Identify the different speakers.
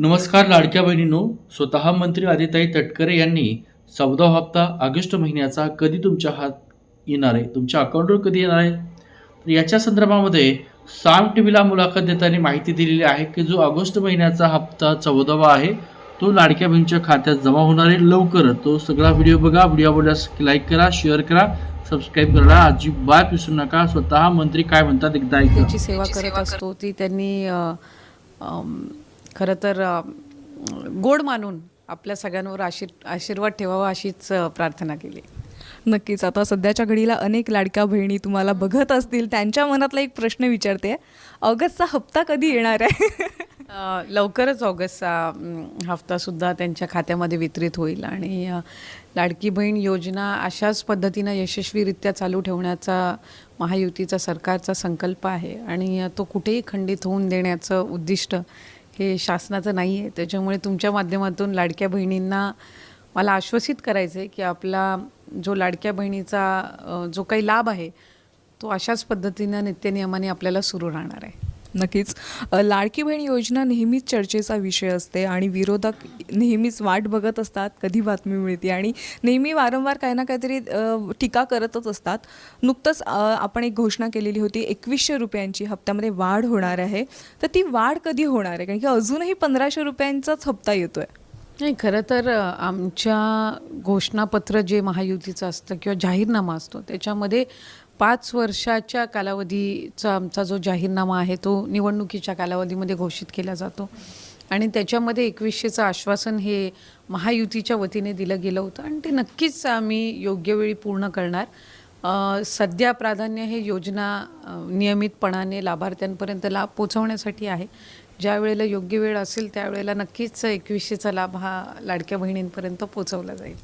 Speaker 1: नमस्कार लाडक्या बहिणींनो. स्वतः मंत्री आदिताई तटकरे यांनी चौदा हप्ता ऑगस्ट महिन्याचा कधी तुमच्या हात येणार आहे? तुमच्या अकाउंटवर कधी येणार आहे? तर याच्या संदर्भामध्ये साम टी व्हीला मुलाखत देताना माहिती दिलेली आहे की जो ऑगस्ट महिन्याचा हप्ता चौदावा आहे तो लाडक्या बहिणीच्या खात्यात जमा होणार आहे लवकरच तो सगळा व्हिडिओ बघा. व्हिडिओ आवडल्यास लाईक करा शेअर करा सबस्क्राईब करायला अजिबात विसरू नका. स्वतः मंत्री काय म्हणतात एकदा ऐका.
Speaker 2: त्याची सेवा करत असतो. ती त्यांनी खरं तर गोड मानून आपल्या सगळ्यांवर आशीर आशीर्वाद ठेवावा अशीच प्रार्थना केली.
Speaker 3: नक्कीच. आता सध्याच्या घडीला अनेक लाडक्या बहिणी तुम्हाला बघत असतील त्यांच्या मनातला एक प्रश्न विचारते. ऑगस्टचा हप्ता कधी येणार आहे?
Speaker 2: लवकरच ऑगस्टचा अम, हफ्तासुद्धा त्यांच्या खात्यामध्ये वितरित होईल आणि लाडकी बहीण योजना अशाच पद्धतीनं यशस्वीरित्या चालू ठेवण्याचा महायुतीचा सरकारचा संकल्प आहे आणि तो कुठेही खंडित होऊन देण्याचं उद्दिष्ट हे शासनाचं नाही आहे. त्याच्यामुळे तुमच्या माध्यमातून लाडक्या बहिणींना मला आश्वसित करायचं आहे की आपला जो लाडक्या बहिणीचा जो काही लाभ आहे तो अशाच पद्धतीनं नित्यनियमाने आपल्याला सुरू राहणार आहे.
Speaker 3: नक्कीच. लाडकी बहीण योजना नेहमीच चर्चेचा विषय असते आणि विरोधक नेहमीच वाट बघत असतात कधी बातमी मिळते आणि नेहमी वारंवार काही ना काहीतरी टीका करतच असतात. नुकतंच आपण एक घोषणा केलेली होती एकवीसशे रुपयांची हप्त्यामध्ये वाढ होणार आहे. तर ती वाढ कधी होणार आहे? कारण की अजूनही पंधराशे रुपयांचाच हप्ता येतो आहे
Speaker 2: नाही खरं तर आमच्या घोषणापत्र जे महायुतीचं असतं किंवा जाहीरनामा असतो त्याच्यामध्ये पाच वर्षाच्या कालावधीचा आमचा जो जाहीरनामा आहे तो निवडणुकीच्या कालावधीमध्ये घोषित केला जातो. आणि त्याच्यामध्ये एकवीसशेचं आश्वासन हे महायुतीच्या वतीने दिलं गेलं होतं आणि ते नक्कीच आम्ही योग्य वेळी पूर्ण करणार. सध्या प्राधान्य हे योजना नियमितपणाने लाभार्थ्यांपर्यंत लाभ पोचवण्यासाठी आहे. ज्या वेळेला योग्य वेळ असेल त्यावेळेला नक्कीच एकवीसशेचा लाभ हा लाडक्या बहिणींपर्यंत पोचवला जाईल.